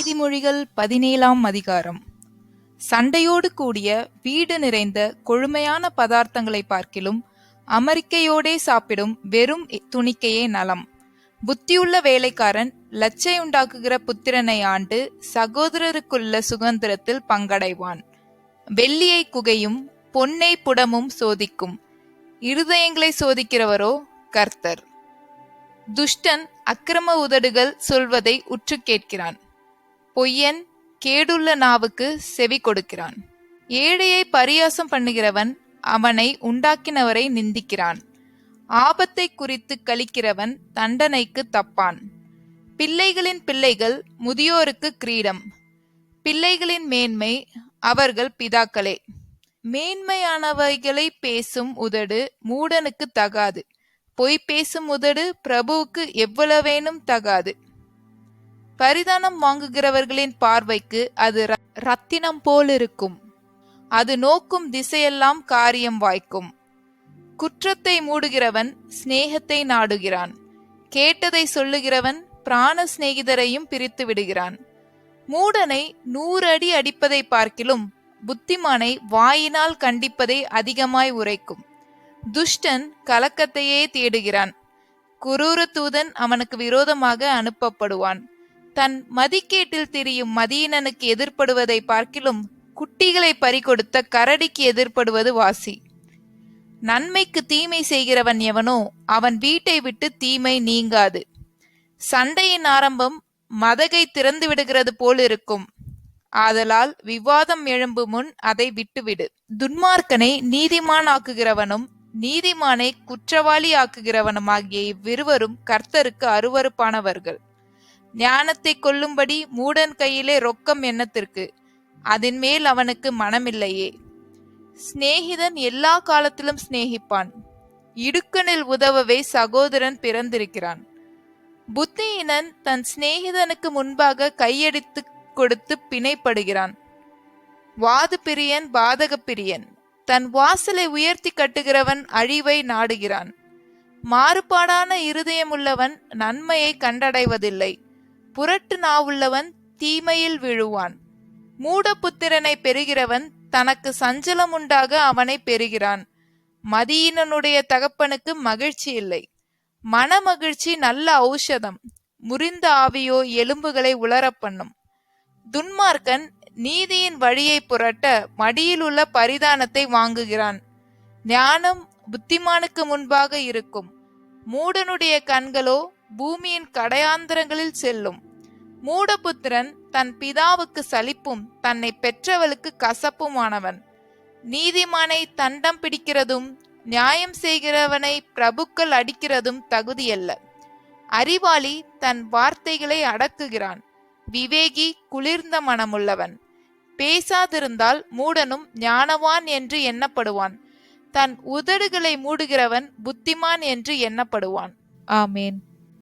நீதிமொழிகள் பதினேழாம் அதிகாரம். சண்டையோடு கூடிய வீடு நிறைந்த கொழுமையான பதார்த்தங்களை பார்க்கிலும் அமெரிக்கையோடே சாப்பிடும் வெறும் துணிக்கையே நலம். புத்தியுள்ள வேலைக்காரன் லச்சை உண்டாக்குகிற புத்திரனை ஆண்டு சகோதரருக்குள்ள சுதந்திரத்தில் பங்கடைவான். வெள்ளியை குகையும் பொன்னை புடமும் சோதிக்கும். இருதயங்களை சோதிக்கிறவரோ கர்த்தர். துஷ்டன் அக்கிரம உதடுகள் சொல்வதை உற்று கேட்கிறான். பொய்யன் கேடுள்ள நாவுக்கு செவி கொடுக்கிறான். ஏழையை பரியாசம் பண்ணுகிறவன் அவனை உண்டாக்கினவரை நிந்திக்கிறான். ஆபத்தை குறித்து கழிக்கிறவன் தண்டனைக்கு தப்பான். பிள்ளைகளின் பிள்ளைகள் முதியோருக்கு கிரீடம். பிள்ளைகளின் மேன்மை அவர்கள் பிதாக்களே. மேன்மையானவைகளை பேசும் உதடு மூடனுக்கு தகாது. பொய் பேசும் உதடு பிரபுவுக்கு எவ்வளவேனும் தகாது. பரிதானம் வாங்குகிறவர்களின் பார்வைக்கு அது ர- ரத்தினம் போலிருக்கும். அது நோக்கும் திசையெல்லாம் காரியம் வாய்க்கும். குற்றத்தை மூடுகிறவன் சிநேகத்தை நாடுகிறான். கேட்டதை சொல்லுகிறவன் பிராண சிநேகிதரையும் பிரித்து விடுகிறான். மூடனை நூறு அடி அடிப்பதை பார்க்கிலும் புத்திமானை வாயினால் கண்டிப்பதை அதிகமாய் உரைக்கும். துஷ்டன் கலக்கத்தையே தேடுகிறான். குரூர தூதன் அவனுக்கு விரோதமாக அனுப்பப்படுவான். தன் மதிக்கேட்டில் திரியும் மதியினனுக்கு எதிர்ப்படுவதை பார்க்கிலும் குட்டிகளை பறிகொடுத்த கரடிக்கு எதிர்ப்படுவது வாசி. நன்மைக்கு தீமை செய்கிறவன் எவனோ அவன் வீட்டை விட்டு தீமை நீங்காது. சண்டையின் ஆரம்பம் மதகை திறந்து விடுகிறது போல் இருக்கும் ஆதலால் விவாதம் எழும்பு முன் அதை விட்டுவிடு. துன்மார்க்கனை நீதிமான் ஆக்குகிறவனும் நீதிமானை குற்றவாளி ஆக்குகிறவனும் ஆகிய இவ்விருவரும் கர்த்தருக்கு அருவருப்பானவர்கள். ஞானத்தை கொல்லும்படி மூடன் கையிலே ரொக்கம் எண்ணத்திற்கு அதன் மேல் அவனுக்கு மனமில்லையே. சிநேகிதன் எல்லா காலத்திலும் சிநேகிப்பான். இடுக்கனில் உதவவே சகோதரன் பிறந்திருக்கிறான். புத்தியினன் தன் சிநேகிதனுக்கு முன்பாக கையடித்து கொடுத்து பிணைப்படுகிறான். வாது பிரியன் பாதக பிரியன் தன் வாசலை உயர்த்தி கட்டுகிறவன் அழிவை நாடுகிறான். மாறுபாடான இருதயமுள்ளவன் நன்மையை கண்டடைவதில்லை. புரட்டு நாவுள்ளவன் தீமையில் விழுவான். மூடபுத்திரனை பெறுகிறவன் தனக்கு சஞ்சலம் உண்டாக அவனை பெறுகிறான். மதியினனுடைய தகப்பனுக்கு மகிழ்ச்சி இல்லை. மனமகிழ்ச்சி நல்ல ஔஷதம். முறிந்த ஆவியோ எலும்புகளை உலரப் பண்ணும் துன்மார்க்கன் நீதியின் வழியை புரட்ட மடியில் உள்ள பரிதானத்தை வாங்குகிறான். ஞானம் புத்திமானுக்கு முன்பாக இருக்கும். மூடனுடைய கண்களோ பூமியின் கடையாந்திரங்களில் செல்லும். மூடபுத்திரன் தன் பிதாவுக்கு சலிப்பும் தன்னை பெற்றவளுக்கு கசப்புமானவன். நீதிமானை தண்டம் பிடிக்கிறதும் நியாயம் செய்கிறவனை பிரபுக்கள் அடிக்கிறதும் தகுதியல்ல. அறிவாளி தன் வார்த்தைகளை அடக்குகிறான். விவேகி குளிர்ந்த மனமுள்ளவன். பேசாதிருந்தால் மூடனும் ஞானவான் என்று எண்ணப்படுவான். தன் உதடுகளை மூடுகிறவன் புத்திமான் என்று எண்ணப்படுவான். ஆமேன்.